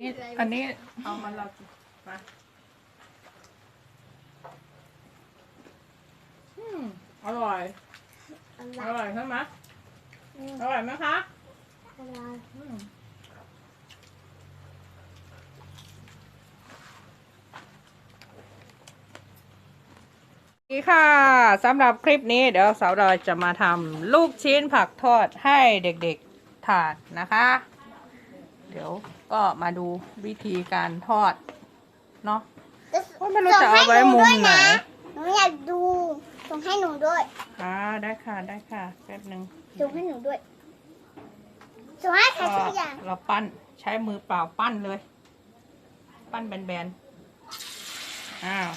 นี่อันนี้เอามาเรามาอืมอร่อยอะไรอร่อยใช่ไหมอืมอร่อยไหมคะอะไรอืมนี่ค่ะสำหรับคลิปนี้เดี๋ยวสาวดอยจะมาทำลูกชิ้นผักทอดให้เด็กๆทานนะคะ เดี๋ยว ก็มาดูวิธีการทอดเนาะว่าไม่รู้จะเอาไว้มุมไหนหนูอยากดูส่งให้หนูด้วยอ่าได้ค่ะได้ค่ะแป๊บหนึ่งส่งให้หนูด้วยส่งให้ใครก็สักอย่างเราปั้นใช้มือเปล่าปั้นเลย ปั้นแบนๆอ้าว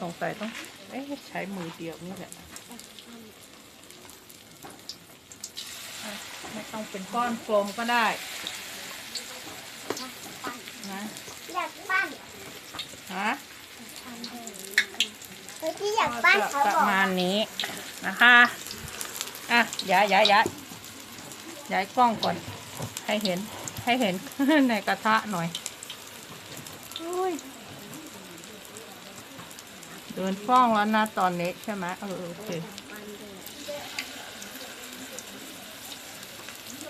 สงสัยต้องเอ๊ะใช้มือเดียวนี่แหละอะไม่ต้องเป็นก้อนกลมก็ได้นะ อยากปั้น ฮะ เฮ้ยที่อยาก ปั้นเขาปบระอกมาณนี้นะคะอะย้ายย้ายย้ายย้ายกล้องก่อน ให้เห็นให้เห็นในกระทะหน่อยอุ้ยเดินฟ้องแล้วนะตอนนี้ใช่ไหมเออโอเค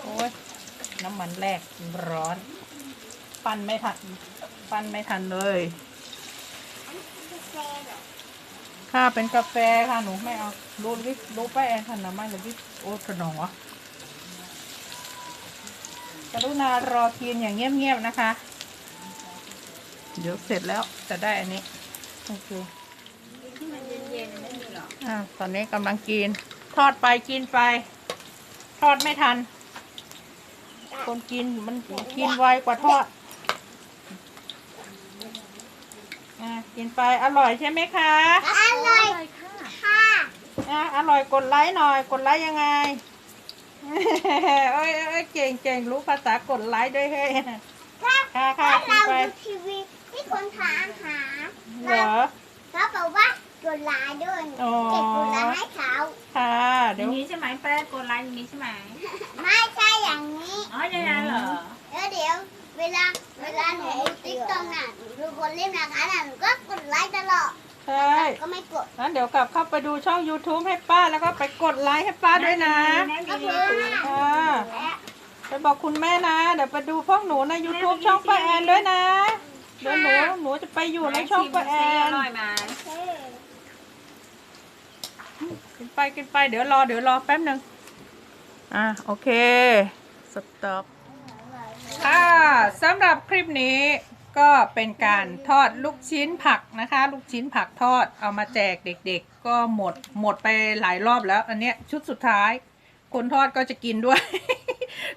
โอ้ยน้ำมันแรกร้อน ปั้นไม่ทัน ปั้นไม่ทันเลย ค่ะเป็นกาแฟค่ะหนูไม่เอารู้วิรู้ป้าแอนทันนะไม่หรือวิโอ้ขนมวะกรุณารอกินอย่างเงียบๆนะคะ เดี๋ยวเสร็จแล้วจะได้อันนี้โอเคอ่าตอนนี้กำลังกิน ทอดไปกินไป ทอดไม่ทัน คนกินมันกินไวกว่าทอดอ่ากินไปอร่อยใช่ไหมคะ อร่อยค่ะ อะอ ร่อยกดไลค์หน่อย กดไลค์ยังไงเอ้ยเอ้ยเก่งเก่งรู้ภาษากดไลค์ด้วยเฮ้ย ถ้าค่ะค่ะถ้ากินเราไป ดูทีวีที่คนทานอาหารเหรอ เขาบอกว่ากดไลค์ด้วยอ๋อเก็บกดไลค์ให้เขาค่ะอเดี๋ยว ย่างนี้ใช่ไหมแป้งกดไลค์อย่างนี้ใช่ไหมไม่ใช่อย่างนี้อ๋ออย่างนั้นเหรอแล้วเดี๋ยวเวลาเวลาหนูดูติ๊กต็อกน่ะหนูดูคนเล่นนะคะน่ะหนูก็กดไลค์ตลอด ใช่ก็ไม่กดงั้นเดี๋ยวกลับเข้าไปดูช่อง YouTube ให้ป้าแล้วก็ไปกดไลค์ให้ป้าด้วยนะก็คือค่ะและไปบอกคุณแม่นะ เดี๋ยวไปดูพวกหนูใน YouTube ช่องป้าแอนด้วยนะ เดี๋ยวหนูหนูจะไปอยู่ในช่องป้าแออนร่อยไหมกินไปกินไปเดี๋ยวรอเดี๋ยวรอแป๊บหนึ่งอะโอเค สต็อปค่ะสำหรับคลิปนี้ ก็เป็นการทอดลูกชิ้นผักนะคะ ลูกชิ้นผักทอดเอามาแจกเด็กๆ ก็หมดหมดไปหลายรอบแล้ว อันเนี้ยชุดสุดท้าย คนทอดก็จะกินด้วย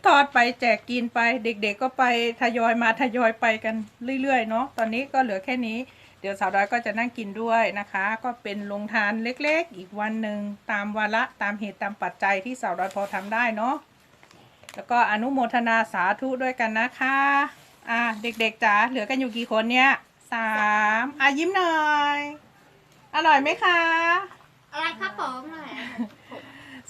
ทอดไปแจกกินไปเด็กๆ ก็ไปทยอยมาทยอยไปกันเรื่อยๆเนาะตอนนี้ก็เหลือแค่นี้ เดี๋ยวสาวดอยก็จะนั่งกินด้วยนะคะ ก็เป็นลงทานเล็กๆ อีกวันหนึ่งตามวาระตามเหตุตามปัจจัยที่สาวดอยพอทำได้เนาะแล้วก็อนุโมทนาสาธุด้วยกันนะคะ อ่าเด็กๆจ๋าเหลือกันอยู่กี่คนเนี่ยสามอะยิ้มหน่อย อร่อยไหมคะอะไรครับผมหน่อย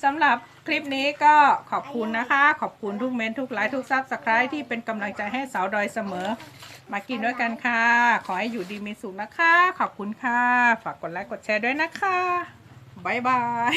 สำหรับคลิปนี้ก็ขอบคุณนะคะ ขอบคุณทุกเมนต์ทุกไลค์ทุกซับสไครต์ที่เป็นกำลังใจให้สาวดอยเสมอ มากินด้วยกันค่ะ ขอให้อยู่ดีมีสุขนะคะ ขอบคุณค่ะ ฝากกดไลค์กดแชร์ด้วยนะคะ บ๊ายบาย